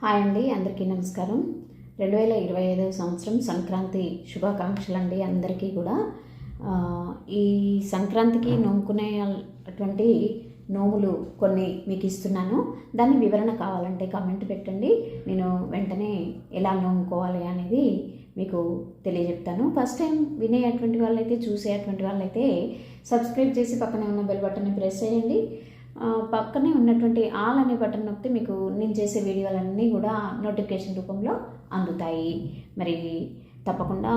Hi అండి అందరికీ నమస్కారం. రెండు వేల ఇరవై ఐదవ సంవత్సరం సంక్రాంతి శుభాకాంక్షలు అండి అందరికీ కూడా. ఈ సంక్రాంతికి నోముకునే అటువంటి నోములు కొన్ని మీకు ఇస్తున్నాను. దాని వివరణ కావాలంటే కామెంట్ పెట్టండి. నేను వెంటనే ఎలా నోముకోవాలి అనేది మీకు తెలియజెప్తాను. ఫస్ట్ టైం వినేటువంటి వాళ్ళైతే చూసేటువంటి వాళ్ళైతే సబ్స్క్రైబ్ చేసి పక్కనే ఉన్న బెల్ బటన్ని ప్రెస్ చేయండి. పక్కనే ఉన్నటువంటి ఆల్ అనే బటన్ నొక్కితే మీకు నేను చేసే వీడియోలన్నీ కూడా నోటిఫికేషన్ రూపంలో అందుతాయి. మరి తప్పకుండా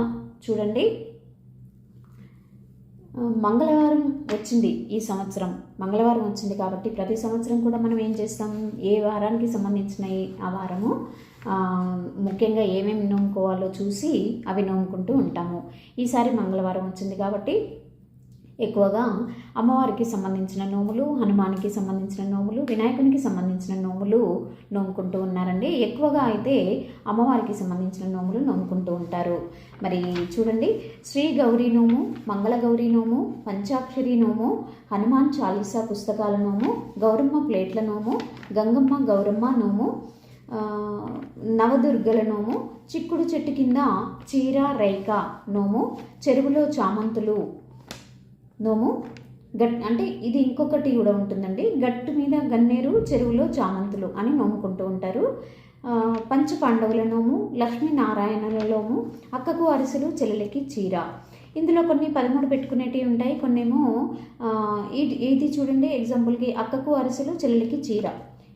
చూడండి. మంగళవారం వచ్చింది ఈ సంవత్సరం. మంగళవారం వచ్చింది కాబట్టి ప్రతి సంవత్సరం కూడా మనం ఏం చేస్తాం? ఏ వారానికి సంబంధించినవి ఆ వారము? ముఖ్యంగా ఏమేమి నోముకోవాలో చూసి అవి నోముకుంటూ ఉంటాము. ఈసారి మంగళవారం వచ్చింది కాబట్టి ఎక్కువగా అమ్మవారికి సంబంధించిన నోములు హనుమానికి సంబంధించిన నోములు వినాయకునికి సంబంధించిన నోములు నోముకుంటూ ఉన్నారండి. ఎక్కువగా అయితే అమ్మవారికి సంబంధించిన నోములు నోముకుంటూ ఉంటారు. మరి చూడండి శ్రీ గౌరీ నోము మంగళ గౌరీ నోము పంచాక్షరి నోము హనుమాన్ చాలీసా పుస్తకాల నోము గౌరమ్మ ప్లేట్ల నోము గంగమ్మ గౌరమ్మ నోము నవదుర్గల నోము చిక్కుడు చెట్టు కింద చీర రైక నోము చెరువులో చామంతులు నోము గట్ అంటే ఇది ఇంకొకటి కూడా ఉంటుందండి. గట్టు మీద గన్నేరు చెరువులో చామంతులు అని నోముకుంటూ ఉంటారు. పంచ పాండవుల నోము లక్ష్మీనారాయణలలోము అక్కకు అరిసెలు చెల్లెలకి చీర. ఇందులో కొన్ని పదమూడు పెట్టుకునేటివి ఉంటాయి. కొన్నేమో ఇది ఇది చూడండి. ఎగ్జాంపుల్కి అక్కకు అరిసెలు చెల్లెలకి చీర.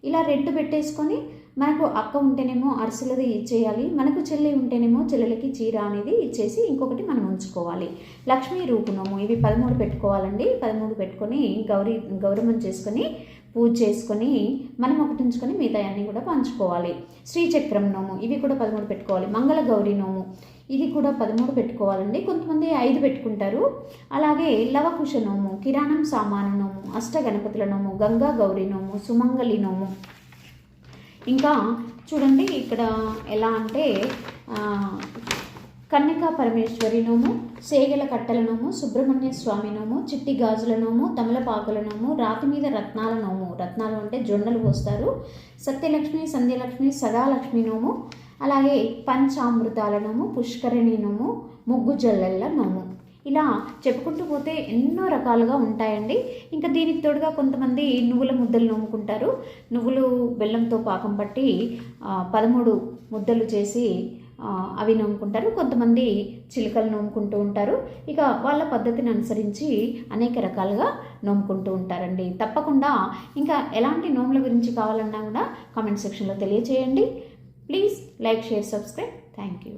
ఇలా రెండు పెట్టేసుకొని మనకు అక్క ఉంటేనేమో అరిసెలది ఇచ్చేయాలి మనకు చెల్లి ఉంటేనేమో చెల్లెలకి చీర అనేది ఇచ్చేసి ఇంకొకటి మనం ఉంచుకోవాలి. లక్ష్మీ రూపునోము ఇవి పదమూడు పెట్టుకోవాలండి. పదమూడు పెట్టుకొని గౌరీ గౌరవం చేసుకొని పూజ చేసుకొని మనం ఒకటి ఉంచుకొని మిగతా అన్నీ కూడా పంచుకోవాలి. శ్రీచక్రం నోము ఇవి కూడా పదమూడు పెట్టుకోవాలి. మంగళ గౌరీ నోము ఇది కూడా పదమూడు పెట్టుకోవాలండి. కొంతమంది ఐదు పెట్టుకుంటారు. అలాగే లవకుశ నోము కిరాణం సామాను నోము అష్ట గణపతుల నోము గంగా గౌరీ నోము సుమంగళి నోము ఇంకా చూడండి ఇక్కడ ఎలా అంటే ఆ, కన్యకా పరమేశ్వరి నోము సేగల కట్టల నోము సుబ్రహ్మణ్య స్వామి నోము చిట్టి గాజుల నోము తమలపాకుల నోము రాతి మీద రత్నాల నోము. రత్నాలు అంటే జొన్నలు పోస్తారు. సత్యలక్ష్మి సంధ్యలక్ష్మి సదాలక్ష్మి నోము. అలాగే పంచామృతాల నోము పుష్కరిణి నోము ముగ్గు జల్లెళ్ళ నోము. ఇలా చెప్పుకుంటూ పోతే ఎన్నో రకాలుగా ఉంటాయండి. ఇంకా దీనికి తోడుగా కొంతమంది నువ్వుల ముద్దలు నోముకుంటారు. నువ్వులు బెల్లంతో పాకం పట్టి పదమూడు ముద్దలు చేసి అవి నోముకుంటారు. కొంతమంది చిలుకలు నోముకుంటూ ఉంటారు. ఇక వాళ్ళ పద్ధతిని అనుసరించి అనేక రకాలుగా నోముకుంటూ ఉంటారండి. తప్పకుండా ఇంకా ఎలాంటి నోముల గురించి కావాలన్నా కూడా కామెంట్ సెక్షన్లో తెలియచేయండి. Please like share subscribe. Thank you.